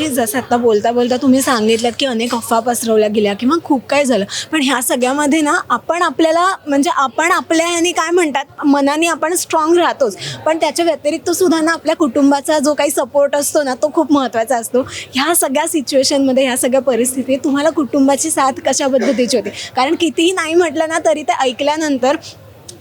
मगाशी जसं आता बोलता बोलता तुम्ही सांगितलं की अनेक अफवा पसरवल्या गेल्या किंवा खूप काय झालं. पण ह्या सगळ्यामध्ये ना आपण आपल्याला म्हणजे आपण आपल्या ह्यानी काय म्हणतात? मनाने आपण स्ट्रॉंग राहतोच. पण त्याच्या व्यतिरिक्त सुद्धा ना आपल्या कुटुंबाचा जो काही सपोर्ट असतो ना तो खूप महत्त्वाचा असतो. ह्या सगळ्या सिच्युएशनमध्ये ह्या सगळ्या परिस्थितीत तुम्हाला कुटुंबाची साथ कशा पद्धतीची होती? कारण कितीही नाही म्हटलं ना तरी ते ऐकल्यानंतर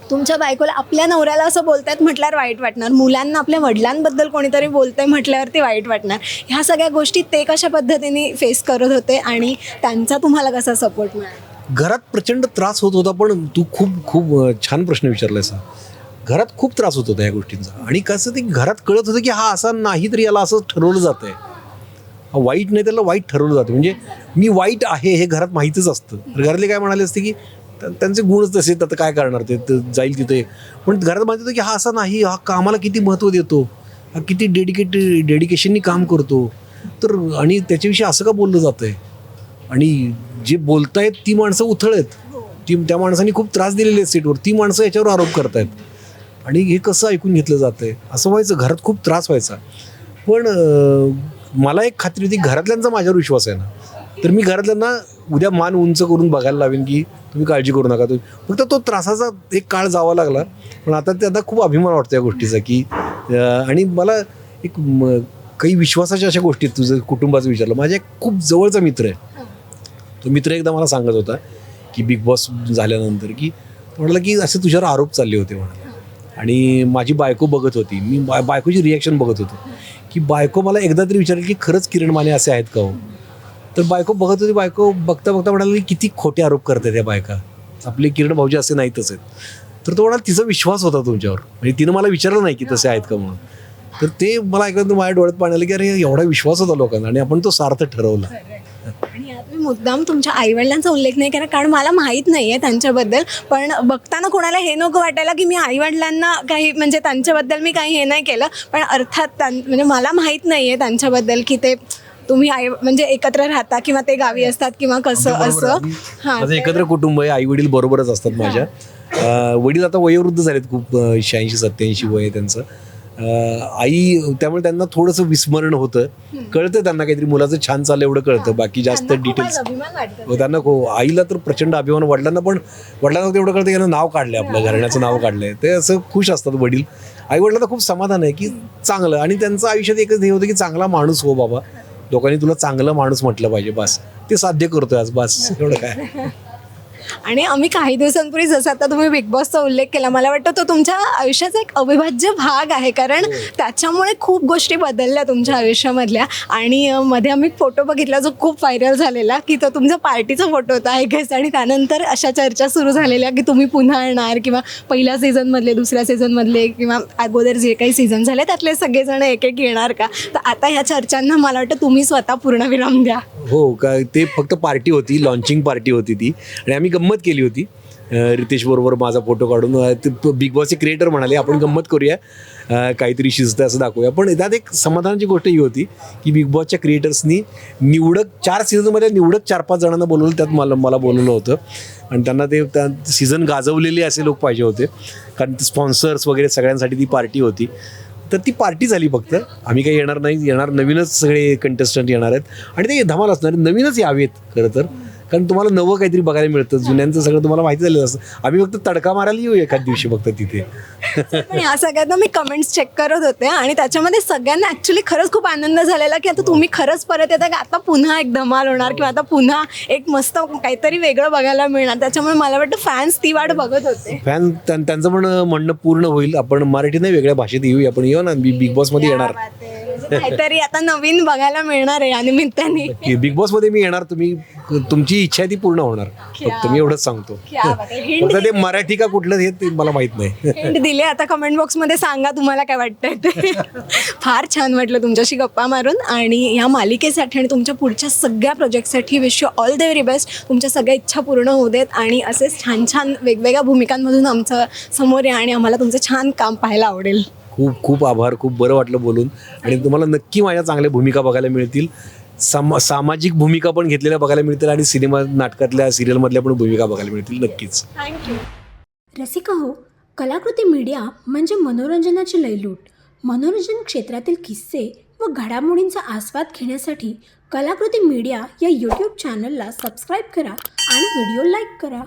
तुमच्या बायकोला आपल्या नवऱ्याला असं बोलतायत म्हटल्यावर वाईट वाटणार. मुलांना आपल्या वडिलांबद्दल कोणीतरी बोलतंय म्हटल्यावरती वाईट वाटणार. ह्या सगळ्या गोष्टी ते कशा पद्धतीने फेस करत होते आणि त्यांचा तुम्हाला कसा सपोर्ट मिळाला? घरात प्रचंड त्रास होत होता पण तू खूप खूप छान प्रश्न विचारलायस. घरात खूप त्रास होत होता या गोष्टींचा. आणि कसं ते घरात कळत होतं की हा असा नाही तरी याला असं ठरवलं जात आहे हा वाईट नाही त्याला वाईट ठरवलं जातं म्हणजे मी वाईट आहे हे घरात माहीतच असतं. तर घरातले काय म्हणाले असते की त्यांचे गुणच तसे तर आता काय करणार ते? तर जाईल तिथे. पण घरात माहिती होतं की हा असा नाही हा कामाला किती महत्त्व देतो? हा किती डेडिकेट डेडिकेशननी काम करतो? तर आणि त्याच्याविषयी असं का बोललं जातं आहे आणि जे बोलतायत ती माणसं उथळ आहेत ती त्या माणसांनी खूप त्रास दिलेले आहेत सीटवर ती माणसं याच्यावर आरोप करतायत. आणि हे कसं ऐकून घेतलं जातं आहे असं व्हायचं घरात खूप त्रास व्हायचा. पण मला एक खात्री होती घरातल्यांचा माझ्यावर विश्वास आहे ना. तर मी घरातल्यांना उद्या मान उंच करून बघायला लावेन की तुम्ही काळजी करू नका. तुम्ही फक्त तो त्रासाचा एक काळ जावा लागला. पण आता त्यांना खूप अभिमान वाटतो या गोष्टीचा की आणि मला एक काही विश्वासाच्या अशा गोष्टी आहेत, तुझं कुटुंबाचं विचारलं. माझ्या एक खूप जवळचा मित्र आहे. तो मित्र एकदा मला सांगत होता की बिग बॉस झाल्यानंतर की म्हणाला की असे तुझ्यावर आरोप चालले होते म्हणाला. आणि माझी बायको बघत होती. मी बाय बायकोची रिॲक्शन बघत होतो. की बायको मला एकदा तरी विचारेल की खरंच किरण माने असे आहेत का हो? तर बायको बघत होती बायको बघता बघता म्हणाली की किती खोटे आरोप करतात त्या बायका. आपले किरण भाऊजी असे नाहीतच आहेत. तर तो म्हणाला तिचा विश्वास होता तुमच्यावर. म्हणजे तिनं मला विचारलं नाही की तसे आहेत का म्हणून. तर ते मला ऐकलं माझ्या डोळ्यात पाणी आलं की अरे एवढा विश्वास होता लोकांना आणि आपण तो सार्थ ठरवला. आणि यात मी मुद्दाम तुमच्या आईवडिलांचा उल्लेख नाही केला कारण मला माहीत नाही आहे त्यांच्याबद्दल. पण बघताना कोणाला हे नको वाटायला की मी आईवडिलांना काही म्हणजे त्यांच्याबद्दल मी काही हे नाही केलं. पण अर्थात त्यां म्हणजे मला माहीत नाही आहे त्यांच्याबद्दल की ते तुम्ही आई म्हणजे एकत्र राहता किंवा ते गावी असतात किंवा कसं असं? हां माझं एकत्र कुटुंब आहे आई वडील बरोबरच असतात माझ्या. अं, वडील आता वयोवृद्ध झालेत खूप शहाऐंशी सत्याऐंशी वय आहे त्यांचं. अं, आई त्यामुळे त्यांना थोडंसं विस्मरण होतं. कळतं त्यांना काहीतरी मुलाचं छान चाललं एवढं कळतं बाकी जास्त त्यांना डिटेल्स आज अभिमान वाटतो. हो, त्यांना खो आईला तर प्रचंड अभिमान वडिलांना पण वडिलांना तेवढं कळतं की यांना नाव काढलंय आपलं घराण्याचं नाव काढलंय. ते असं खुश असतात वडील. आई वडिलांना खूप समाधान आहे की चांगलं. आणि त्यांचं आयुष्यात एकच हे होतं की चांगला माणूस हो बाबा. लोकांनी तुला चांगलं माणूस म्हटलं पाहिजे बस. ते साध्य करतोय आज बस. एवढं काय? आणि आम्ही काही दिवसांपूर्वी जसं आता तुम्ही बिग बॉसचा उल्लेख केला मला वाटतं तो तुमच्या आयुष्याचा एक अविभाज्य भाग आहे. कारण त्याच्यामुळे खूप गोष्टी बदलल्या तुमच्या आयुष्यामधल्या. आणि मध्ये आम्ही फोटो बघितला जो खूप व्हायरल झालेला की तो तुमचा पार्टीचा फोटो होता आय गेस आणि त्यानंतर अशा चर्चा सुरू झालेल्या की तुम्ही पुन्हा येणार किंवा पहिल्या सीझनमधले दुसऱ्या सीझनमधले किंवा अगोदर जे काही सीझन झाले त्यातले सगळेजण एक एक येणार का? तर आता ह्या चर्चांना मला वाटतं तुम्ही स्वतः पूर्णविराम द्या. हो का ते फक्त पार्टी होती लॉन्चिंग पार्टी होती ती. आणि आम्ही गंमत केली होती. रितेश बरोबर माझा फोटो काढून ते बिग बॉसचे क्रिएटर म्हणाले आपण गंमत करूया. काहीतरी शिजतं असं दाखवूया. पण त्यात एक समाधानाची गोष्ट ही होती की बिग बॉसच्या क्रिएटर्सनी निवडक चार सीझनमध्ये निवडक चार पाच जणांना बोलवलं त्यात मला मला बोलवलं होतं. आणि त्यांना ते त्या सीझन गाजवलेले असे लोक पाहिजे होते. कारण स्पॉन्सर्स वगैरे सगळ्यांसाठी ती पार्टी होती. तर ती पार्टी झाली फक्त. आम्ही काही येणार नाही. येणार नवीनच सगळे कंटेस्टंट येणार आहेत. आणि ते धमाल असणार. नवीनच यावेत खरं तर. कारण तुम्हाला नवं काहीतरी बघायला मिळतं. जुन्यांचं सगळं तुम्हाला माहिती झालेलं असतं. आम्ही फक्त तडका मारायला येऊ एखाद दिवशी फक्त तिथे. पण या सगळ्यांना मी कमेंट्स चेक करत होते आणि त्याच्यामध्ये सगळ्यांना ऍक्च्युली खरंच खूप आनंद झालेला की आता तुम्ही खरंच परत येता की? आता पुन्हा एक धमाल होणार किंवा आता पुन्हा एक मस्त काहीतरी वेगळं बघायला मिळणार. त्याच्यामुळे मला वाटतं फॅन्स ती वाट बघत होते. फॅन त्यांचं पण म्हणणं पूर्ण होईल. आपण मराठी नाही वेगळ्या भाषेत येऊ आपण येऊ ना. बिग बॉसमध्ये येणार. म्हणजे काहीतरी आता नवीन बघायला मिळणार आहे या निमित्ताने बिग बॉसमध्ये मी येणार तुम्ही तुमची इच्छा आहे ती पूर्ण होणार. फक्त मी एवढंच सांगतो. क्या बात आहे. Hint फक्त ते मराठी का कुठलं हे ते मला माहीत नाही. हिंट दिले. आता कमेंट बॉक्समध्ये सांगा तुम्हाला काय वाटतंय ते. फार छान वाटलं तुमच्याशी गप्पा मारून. आणि या मालिकेसाठी आणि तुमच्या पुढच्या सगळ्या प्रोजेक्टसाठी wish you all the very best तुमच्या सगळ्या इच्छा पूर्ण होऊ देत. आणि असेच छान छान वेगवेगळ्या भूमिकांमधून आमचं समोर या आणि आम्हाला तुमचं छान काम पाहायला आवडेल. खूप खूप आभार खूप बरं वाटलं बोलून. आणि तुम्हाला नक्की माझ्या चांगल्या भूमिका बघायला मिळतील. सामा सामाजिक भूमिका पण घेतलेल्या बघायला मिळतील आणि सिनेमा नाटकातल्या सिरियलमधल्या पण भूमिका बघायला मिळतील नक्कीच. थँक्यू रसिका हो कलाकृती मीडिया म्हणजे मनोरंजनाची लयलूट. मनोरंजन क्षेत्रातील किस्से व घडामोडींचा आस्वाद घेण्यासाठी कलाकृती मीडिया या यूट्यूब चॅनलला सबस्क्राईब करा आणि व्हिडिओ लाईक करा.